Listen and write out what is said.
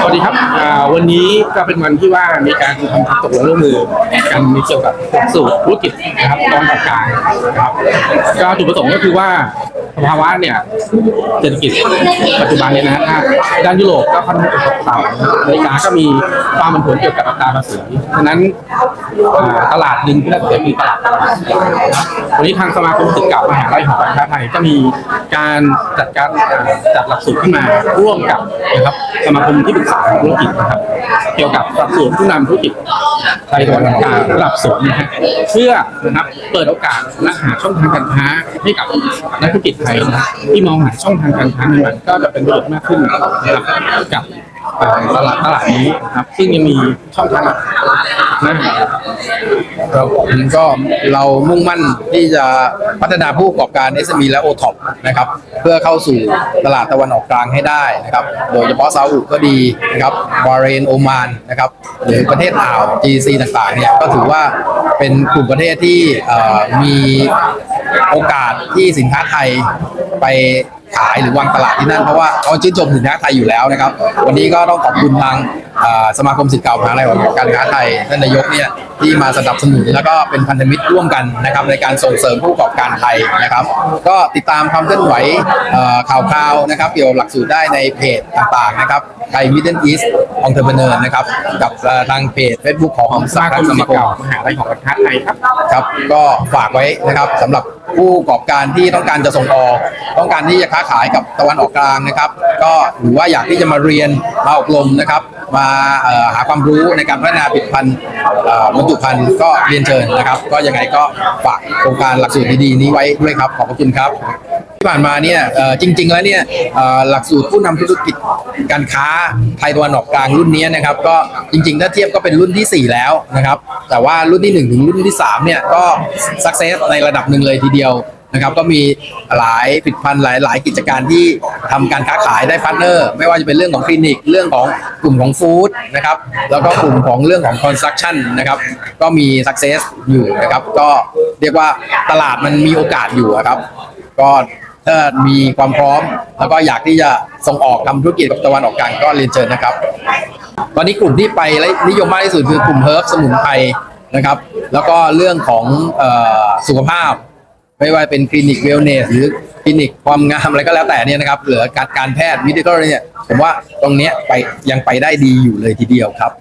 สวัสดีครับวันนี้ก็เป็นวันที่ว่ามีการทำความตกลงร่วมมือกันในเกี่ยวกับหลักสูตรธุรกิจนะครับตอนต่างนะครับก็จุดประสงค์ก็คือว่า ภาวะเนี่ยเศรษฐกิจปัจจุบันเนี่ยนะฮะด้านยุโรปก็ค่อนข้างจะตกต่ำอเมริกาก็มีความผันผวนเกี่ยวกับอัตราภาษีฉะนั้นตลาดหนึ่งที่น่าสนใจคือตลาดตลาดวันนี้ทางสมาคมสิทธิ์เก่ามหาลัยหอการค้าไทยก็มีการจัดการจัดหลักสูตรขึ้นมาร่วมกับนะครับสมาคมที่ปรึกษาธุรกิจนะครับ เกี่ยวกับหลักสูตรผู้นำธุรกิจไทยตะวันออกกลางระดับสูงนะฮะเพื่อนะครับเปิดโอกาสและหาช่องทางการค้าให้กับนักธุรกิจไทยที่มองหาช่องทางการค้าใหม่ๆก็จะเป็นประโยชน์มากขึ้นนะครับกับตลาดตลาดนี้ครับซึ่งยังมีช่องทางนะครับผมก็เรามุ่งมั่นที่จะพัฒนาผู้ประกอบการ SME และ o t o p นะครับ เพื่อเข้าสู่ตลาดตะวันออกกลางให้ได้นะครับ โดยเฉพาะซาอุก็ดีนะครับบาเรนโอมานนะครับหรือประเทศอ่าว GC ต่างๆเนี่ยก็ถือว่าเป็นกลุ่มประเทศที่มี โอกาสที่สินค้าไทยไปขายหรือวางตลาดที่นั่นเพราะว่าเขาชื่นชมสินค้าไทยอยู่แล้วนะครับ วันนี้ก็ต้องขอบคุณทางสมาคมสิทธิ์เก่ามหาลัยการค้าไทยท่านนายกเนี่ยที่มาสนับสนุนแล้วก็เป็นพันธมิตรร่วมกันนะครับในการส่งเสริมผู้ประกอบการไทยนะครับ ก็ติดตามความเคลื่อนไหวข่าวคราวนะครับ เกี่ยวกับหลักสูตรได้ในเพจต่างๆนะครับไทยมิดเดิลอีสต์องเทอร์เเนอร์นะครับกับทางเพจ Facebook ของสมาคมสิทธิ์เก่ามหาลัยหอการค้าไทยครับครับก็ฝากไว้นะครับสำหรับ ผู้ประกอบการที่ต้องการจะส่งออก ต้องการที่จะค้าขายกับตะวันออกกลางนะครับ ก็หรือว่าอยากที่จะมาเรียนมาอบรมนะครับ มาหาความรู้ในการพัฒนาผลิตภัณฑ์บรรจุภัณฑ์ก็เรียนเชิญนะครับ ก็ยังไงก็ฝากโครงการหลักสูตรดีๆนี้ไว้ด้วยครับขอบพระคุณครับ ที่ผ่านมาเนี่ยจริง ๆ แล้วเนี่ยหลักสูตรผู้นำธุรกิจการค้าไทยตะวันออกกลางรุ่นนี้นะครับ ก็จริง ๆ ถ้าเทียบก็เป็นรุ่นทีสี่ 4 แล้วนะครับ แต่ว่ารุ่นที่ 1 ถึงรุ่นที่3เนี่ยก็สักเซสในระดับหนึ่งเลยทีเดียวนะครับก็มีหลายผลิตภัณฑ์หลายหลายกิจการที่ทำการค้าขายได้พาร์ทเนอร์ ไม่ว่าจะเป็นเรื่องของคลินิก เรื่องของกลุ่มของฟู้ดนะครับแล้วก็กลุ่มของเรื่องของคอนสตรักชั่นนะครับก็มีสักเซสอยู่นะครับก็เรียกว่าตลาดมันมีโอกาสอยู่ครับก็ ถ้ามีความพร้อม แล้วก็อยากที่จะส่งออกทำธุรกิจกับตะวันออกกลางก็เรียนเชิญนะครับ ตอนนี้กลุ่มที่ไปและนิยมมากที่สุดคือกลุ่มเฮิร์บสมุนไพรนะครับ แล้วก็เรื่องของออสุขภาพ ไม่ว่าเป็นคลินิกเวลเนสหรือคลินิกความงามอะไรก็แล้วแต่เนี่ยนะครับเหลือการการแพทย์วิทยาเนี่ยผมว่าตรงเนี้ยไปยังไปได้ดีอยู่เลยทีเดียวครับ